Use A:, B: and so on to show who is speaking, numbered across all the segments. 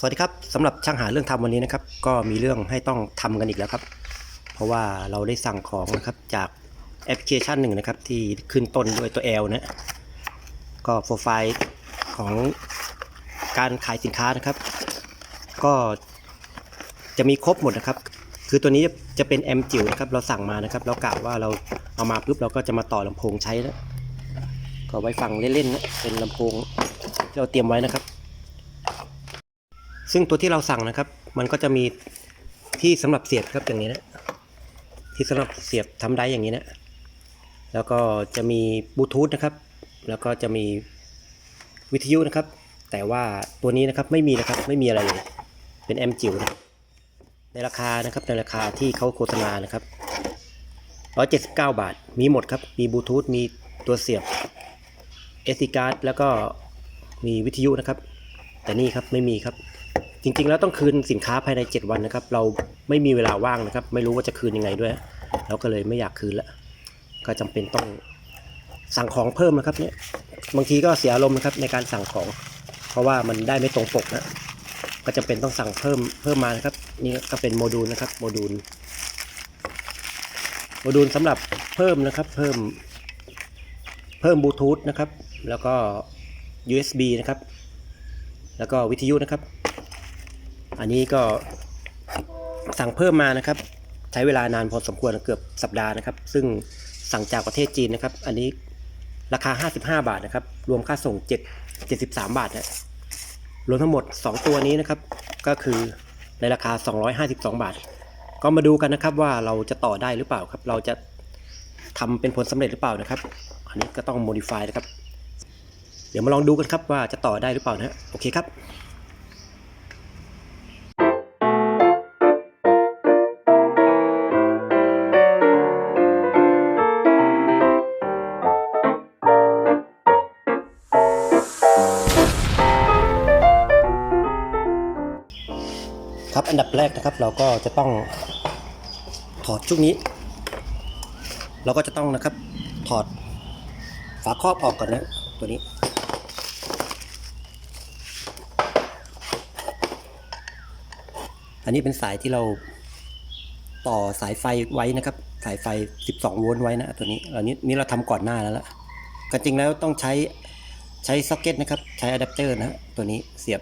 A: สวัสดีครับสำหรับช่างหาเรื่องทำวันนี้นะครับ ก็มีเรื่องให้ต้องทำกันอีกแล้วครับ เพราะว่าเราได้สั่งของนะครับจากแอปพลิเคชันหนึ่งนะครับ ที่ขึ้นต้นด้วยตัว L นะก็โปรไฟล์ของการขายสินค้านะครับ ก็จะมีครบหมดนะครับ คือตัวนี้จะเป็นแอมจิ๋วนะครับเราสั่งมานะครับ เรากะว่าเราเอามาปุ๊บเราก็จะมาต่อลำโพงใช้แล้วก็ไว้ฟังเล่นๆนะเป็นลำโพงที่เราเตรียมไว้นะครับ ซึ่งตัวที่เราสั่งนะครับ มันก็จะมีที่สำหรับเสียบครับอย่างนี้นะที่สำหรับเสียบทำได้อย่างนี้นะแล้วก็จะมีบลูทูธนะครับ แล้วก็จะมีวิทยุนะครับ แต่ว่าตัวนี้นะครับไม่มีนะครับไม่มีอะไรเลย เป็นแอมจิ๋วนะในราคานะครับในราคาที่เขาโฆษณานะครับ179 บาท มีหมดครับ มีบลูทูธ มีตัวเสียบ SD card แล้วก็มีวิทยุนะครับ แต่นี่ครับไม่มีครับ จริงๆ แล้วต้องคืนสินค้าภายใน 7 วันนะครับ เราไม่มีเวลาว่างนะครับ ไม่รู้ว่าจะคืนยังไงด้วย เราก็เลยไม่อยากคืนละก็จำเป็นต้องสั่งของเพิ่มนะครับเนี่ยบางทีก็เสียอารมณ์นะครับในการสั่งของ เพราะว่ามันได้ไม่ตรงปกนะก็จำเป็นต้องสั่งเพิ่มเพิ่มมานะครับ นี่ก็เป็นโมดูลนะครับโมดูลโมดูลสำหรับเพิ่มนะครับ เพิ่มเพิ่มบลูทูธนะครับ แล้วก็ USB นะครับ แล้วก็วิทยุนะครับ อันนี้ก็สั่งเพิ่มมานะครับ ใช้เวลานานพอสมควรเกือบสัปดาห์นะครับ ซึ่งสั่งจากประเทศจีนนะครับ อันนี้ราคา 55 บาทนะครับ รวมค่าส่ง 7 73 บาทนะรวมทั้งหมด 2 ตัวนี้นะครับ ก็คือในราคา 252 บาท ก็มาดูกันนะครับว่าเราจะต่อได้หรือเปล่าครับ เราจะทำเป็นผลสำเร็จหรือเปล่านะครับ อันนี้ก็ต้อง modify นะครับ เดี๋ยวมาลองดูกันครับว่าจะต่อได้หรือเปล่านะฮะโอเคครับ อันดับแรกนะครับ เราก็จะต้องถอดชุกนี้ เราก็จะต้องนะครับถอดฝาครอบออกก่อนนะตัวนี้อันนี้เป็นสายที่เราต่อสายไฟไว้นะครับ สายไฟ 12 โวลต์ไว้นะตัวนี้อันนี้นี่เราทำก่อนหน้าแล้วละก็จริงแล้วต้องใช้ใช้ซ็อกเก็ตนะครับ ใช้อะแดปเตอร์นะตัวนี้เสียบ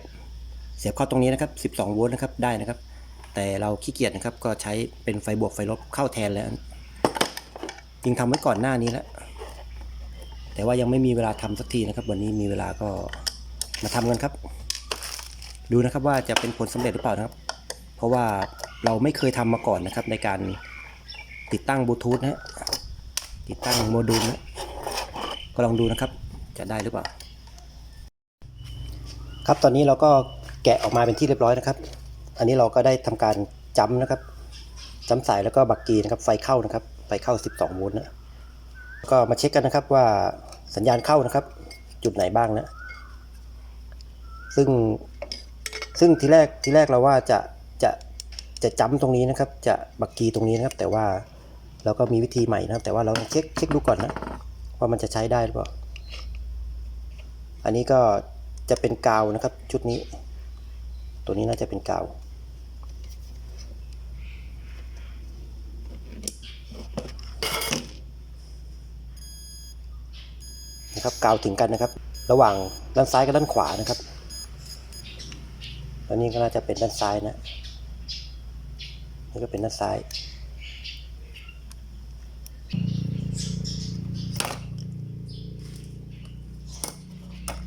A: เสียบเข้าตรงนี้นะครับ 12 โวลต์นะครับได้นะครับ แต่เราขี้เกียจนะครับก็ใช้เป็นไฟบวกไฟลบเข้าแทนแล้วจริงทำไว้ก่อนหน้านี้แล้วแต่ว่ายังไม่มีเวลาทำสักทีนะครับ วันนี้มีเวลาก็มาทำกันครับ ดูนะครับว่าจะเป็นผลสำเร็จหรือเปล่านะครับ เพราะว่าเราไม่เคยทำมาก่อนนะครับ ในการติดตั้งบลูทูธนะฮะติดตั้งโมดูลนะก็ลองดูนะครับ จะได้หรือเปล่า ครับตอนนี้เราก็ แกะออกมาเป็นที่เรียบร้อยนะครับ อันนี้เราก็ได้ทำการจ้ำนะครับจ้ำสายแล้วก็บักกีนะครับ ไฟเข้านะครับ ไฟเข้า 12โวลต์นะก็มาเช็คกันนะครับว่าสัญญาณเข้านะครับ จุดไหนบ้างนะ ซึ่งซึ่งทีแรกทีแรกเราว่าจะจะจะจ้ำตรงนี้นะครับ จะบักกีตรงนี้นะครับ แต่ว่าเราก็มีวิธีใหม่นะครับ แต่ว่าเราเช็คเช็คดูก่อนนะว่ามันจะใช้ได้หรือเปล่า อันนี้ก็จะเป็นกาวนะครับ ชุดนี้ ตัวนี้น่าจะเป็นกาวนะครับกาวถึงกันนะครับ ระหว่างด้านซ้ายกับด้านขวานะครับแล้วนี่ก็น่าจะเป็นด้านซ้ายนะนี่ก็เป็นด้านซ้าย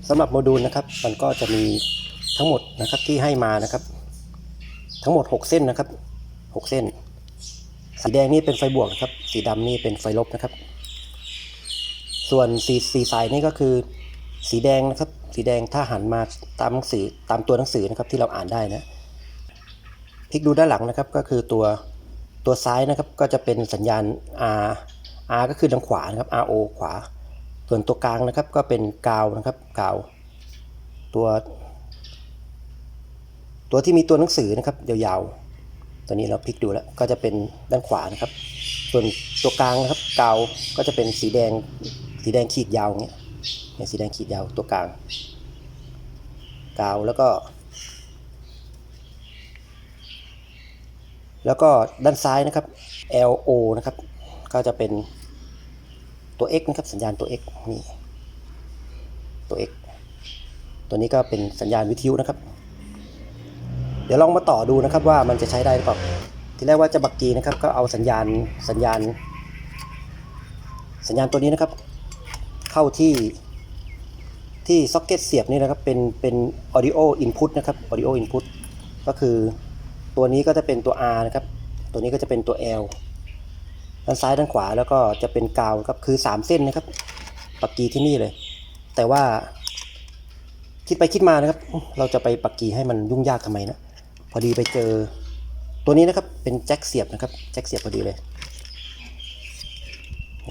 A: สำหรับโมดูลนะครับ มันก็จะมี ทั้งหมดนะครับที่ให้มานะครับ ทั้งหมด 6 เส้นนะครับ 6 เส้น สีแดงนี่เป็นไฟบวกนะครับ สีดำนี่เป็นไฟลบนะครับ ส่วนสีสีสายนี่ก็คือ สีแดงนะครับ สีแดงถ้าหันมาตามหนังสือตามตัวหนังสือนะครับที่เราอ่านได้นะพลิกดูด้านหลังนะครับก็คือตัวตัวซ้ายนะครับก็จะเป็นสัญญาณ R R ก็คือทางขวานะครับ RO ขวา ส่วนตัวกลางนะครับก็เป็นกาวนะครับกาว ตัว ตัวที่มีตัวหนังสือนะครับยาวๆ ตัวนี้เราพลิกดูแล้วก็จะเป็นด้านขวานะครับ ส่วนตัวกลางนะครับกาวก็จะเป็นสีแดงสีแดงขีดยาวเงี้ยเนี่ยสีแดงขีดยาวตัวกลางกาวแล้วก็ แล้วก็ด้านซ้ายนะครับ LO นะครับ ก็จะเป็นตัว X นะครับสัญญาณตัว X นี่ตัว X ตัวนี้ก็เป็นสัญญาณวิทยุนะครับ ดี๋ยวลองมาต่อดูนะครับว่ามันจะใช้ได้หรือเปล่าทีแรกว่าจะบักกีนะครับ ก็เอาสัญญาณสัญญาณ สัญญาณตัวนี้นะครับ เข้าที่ที่ซ็อกเก็ตเสียบนี่นะครับเป็นเป็น audio input นะครับ audio input ก็คือตัวนี้ก็จะเป็นตัว R นะครับ ตัวนี้ก็จะเป็นตัว L ด้านซ้ายด้านขวาแล้วก็จะเป็นกาวครับคือ 3 เส้นนะครับ ปักกีที่นี่เลย แต่ว่าคิดไปคิดมานะครับ เราจะไปปักกีให้มันยุ่งยากทำไมนะ พอดีไปเจอตัวนี้นะครับเป็นแจ็คเสียบนะครับแจ็คเสียบพอดีเลย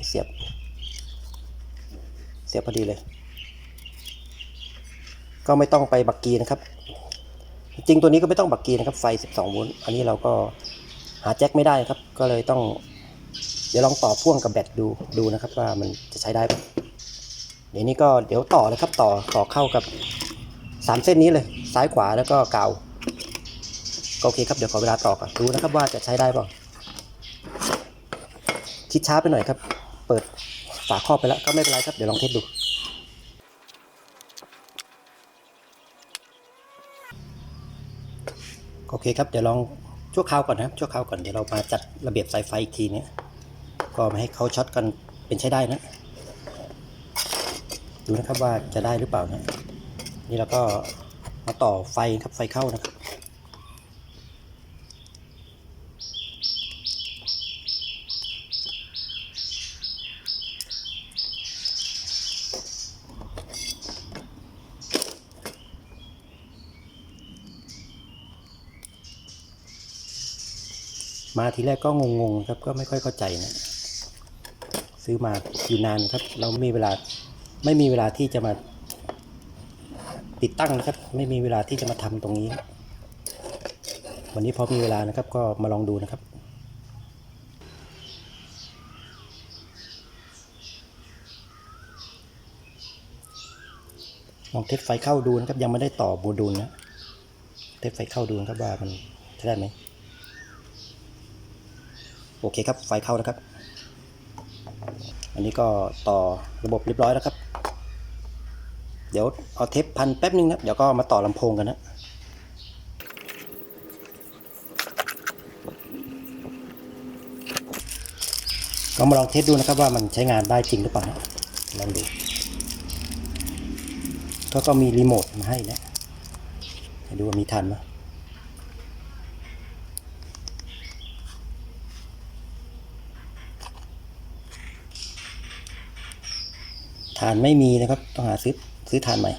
A: เสียบ เสียบพอดีเลย ก็ไม่ต้องไปบักกีนะครับ จริงตัวนี้ก็ไม่ต้องบักกีนะครับ ไฟ 12โวลต์อันนี้เราก็หาแจ็คไม่ได้ครับ ก็เลยต้อง เดี๋ยวลองต่อพ่วงกับแบตดูดูนะครับ ว่ามันจะใช้ได้ปะเดี๋ยวนี้ก็เดี๋ยวต่อเลยครับต่อต่อเข้ากับ 3 เส้นนี้เลย ซ้ายขวาแล้วก็กาว ก็โอเคครับเดี๋ยวขอเวลาต่อก่อนดูนะครับว่าจะใช้ได้เปล่าคิดช้าไปหน่อยครับ เปิดฝาครอบไปแล้วก็ไม่เป็นไรครับเดี๋ยวลองเทสดู โอเคครับเดี๋ยวลองชั่วคราวก่อนนะครับชั่วคราวก่อนเดี๋ยวเรามาจัดระเบียบสายไฟอีกทีเนี่ยก็ไม่ให้เขาช็อตกันเป็นใช้ได้นะดูนะครับว่าจะได้หรือเปล่านะนี่เราก็มาต่อไฟครับไฟเข้านะครับ มาทีแรกก็งงๆครับก็ไม่ค่อยเข้าใจนะซื้อมาอยู่นานครับ เราไม่มีเวลาไม่มีเวลาที่จะมาติดตั้งนะครับ ไม่มีเวลาที่จะมาทำตรงนี้ วันนี้พอมีเวลานะครับ ก็มาลองดูนะครับลองเทสไฟเข้าดูนะครับ ยังไม่ได้ต่อโมดูลนะเทสไฟเข้าดูนะครับว่ามันใช้ได้ไหม โอเคครับ ไฟเข้านะครับ อันนี้ก็ต่อระบบเรียบร้อยแล้วครับ เดี๋ยวเอาเทปพันแป๊บนึงนะเดี๋ยวก็มาต่อลำโพงกันนะก็มาลองเทสดูนะครับว่ามันใช้งานได้จริงหรือเปล่านะลองดูก็ก็มีรีโมทมาให้นะดูว่ามีทันไหมานไม่มีนะครับ ต้องหาซื้อซื้อฐานใหม่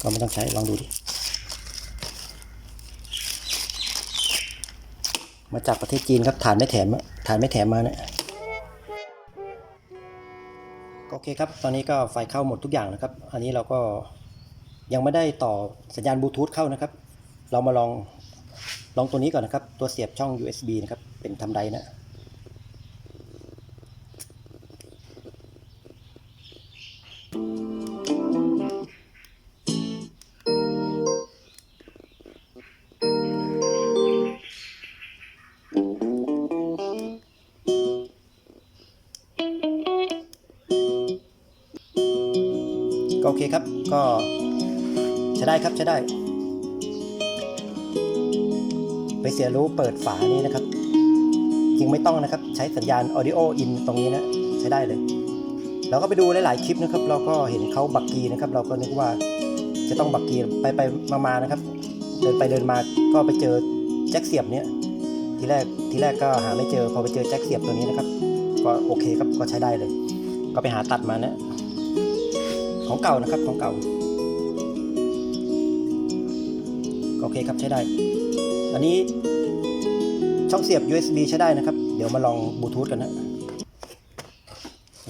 A: ก็ไม่ต้องใช้ลองดูดิ มาจากประเทศจีนครับฐานไม่แถมอะฐานไม่แถมมาเนี่ยโอเคครับ ตอนนี้ก็ไฟเข้าหมดทุกอย่างนะครับ อันนี้เราก็ยังไม่ได้ต่อสัญญาณบลูทูธเข้านะครับ เรามาลองลองตัวนี้ก่อนนะครับ ตัวเสียบช่อง USB นะครับ เป็นทำไดนะ เคครับ ก็ใช้ได้ครับใช้ได้ ไปเสียรู้เปิดฝานี้นะครับ จริงไม่ต้องนะครับ ใช้สัญญาณ audio in ตรงนี้นะ ใช้ได้เลย เราก็ไปดูหลาย ๆ คลิปนะครับ เราก็เห็นเขาบักกีนะครับ เราก็นึกว่าจะต้องบักกีไปไปมามานะครับ เดินไปเดินมาก็ไปเจอแจ็คเสียบเนี้ยทีแรกทีแรกก็หาไม่เจอพอไปเจอแจ็คเสียบตัวนี้นะครับ ก็โอเคครับก็ใช้ได้เลย ก็ไปหาตัดมานะ ของเก่านะครับของเก่าก็โอเคครับใช้ได้ อันนี้ช่องเสียบ USB ใช้ได้นะครับ เดี๋ยวมาลองบลูทูธกันนะ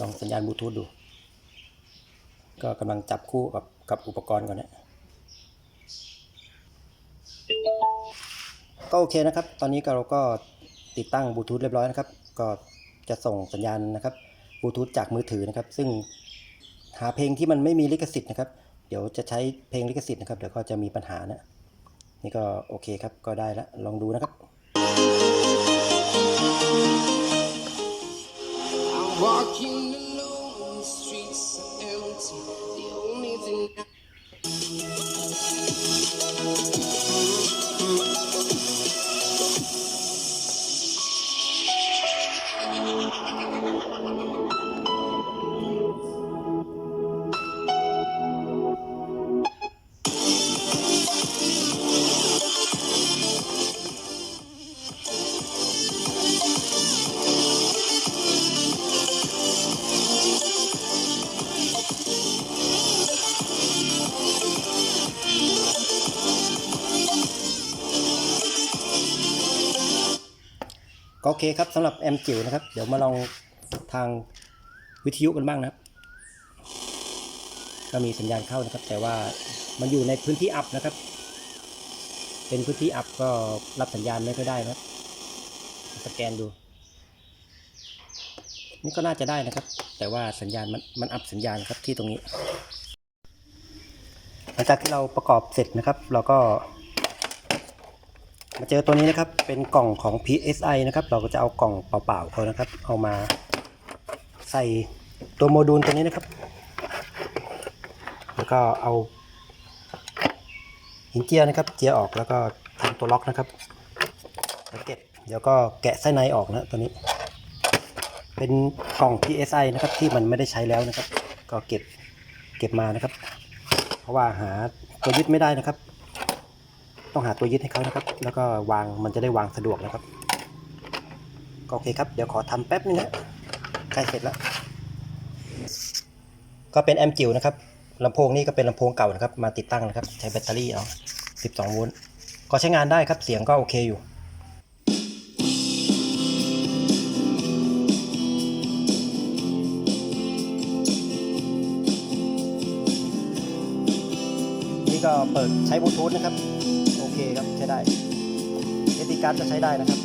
A: ลองสัญญาณบลูทูธดู ก็กำลังจับคู่กับกับอุปกรณ์ก่อนนะก็โอเคนะครับ ตอนนี้เราก็ติดตั้งบลูทูธเรียบร้อยนะครับ ก็จะส่งสัญญาณนะครับบลูทูธจากมือถือนะครับ ซึ่ง หาเพลงที่มันไม่มีลิขสิทธิ์นะครับ เดี๋ยวจะใช้เพลงลิขสิทธิ์นะครับ เดี๋ยวก็จะมีปัญหานะ นี่ก็โอเคครับ ก็ได้แล้วลองดูนะครับ
B: I'm walking
A: ก็โอเคครับสำหรับแอมจิ๋วนะครับ เดี๋ยวมาลองทางวิทยุกันบ้างนะครับ ก็มีสัญญาณเข้านะครับ แต่ว่ามันอยู่ในพื้นที่อับนะครับ เป็นพื้นที่อับก็รับสัญญาณไม่ค่อยได้นะครับ สแกนดู นี่ก็น่าจะได้นะครับ แต่ว่าสัญญาณมันมันอัพสัญญาณครับที่ตรงนี้ หลังจากที่เราประกอบเสร็จนะครับ เราก็ มาเจอตัวนี้นะครับ เป็นกล่องของ PSI นะครับ เราก็จะเอากล่องเปล่าๆเขานะครับ เอามาใส่ตัวโมดูลตัวนี้นะครับ แล้วก็เอาหินเจียนะครับ เจียออกแล้วก็ทำตัวล็อกนะครับแล้วเก็บเดี๋ยวก็แกะไส้ในออกนะตัวนี้ เป็นกล่อง PSI นะครับที่มันไม่ได้ใช้แล้วนะครับ ก็เก็บเก็บมานะครับ เพราะว่าหาตัวยึดไม่ได้นะครับ ต้องหาตัวยึดให้เขานะครับ แล้วก็วางมันจะได้วางสะดวกนะครับ ก็โอเคครับ เดี๋ยวขอทำแป๊บนึงนะใกล้เสร็จแล้ว ก็เป็นแอมจิ๋วนะครับลำโพงนี่ก็เป็นลำโพงเก่านะครับ มาติดตั้งนะครับ ใช้แบตเตอรี่เอา12โวลต์ก็ใช้งานได้ครับ เสียงก็โอเคอยู่นี่ก็เปิดใช้บลูทูธนะครับ เคครับใช้ได้เอทีการ์ดก็ใช้ได้นะครับ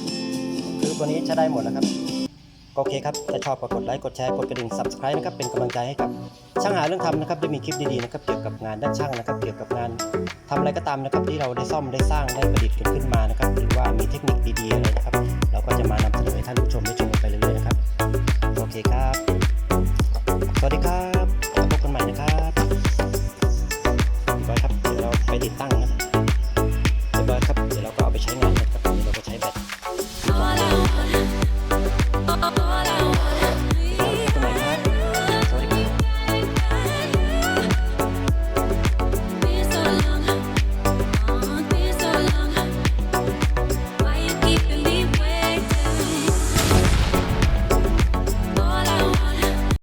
A: คือตัวนี้ใช้ได้หมดนะครับก็โอเคครับถ้าชอบก็กดไลค์ กดแชร์ กดกระดิ่ง subscribe นะครับ เป็นกำลังใจให้กับช่างหาเรื่องทำนะครับ ได้มีคลิปดีๆนะครับ เกี่ยวกับงานด้านช่างนะครับ เกี่ยวกับงานทำอะไรก็ตามนะครับ ที่เราได้ซ่อม ได้สร้าง ได้ประดิษฐ์กันขึ้นมานะครับ หรือว่ามีเทคนิคดีๆอะไรนะครับ เราก็จะมานำเสนอให้ท่านผู้ชมได้ชมกันไปเรื่อยๆนะครับ โอเคครับ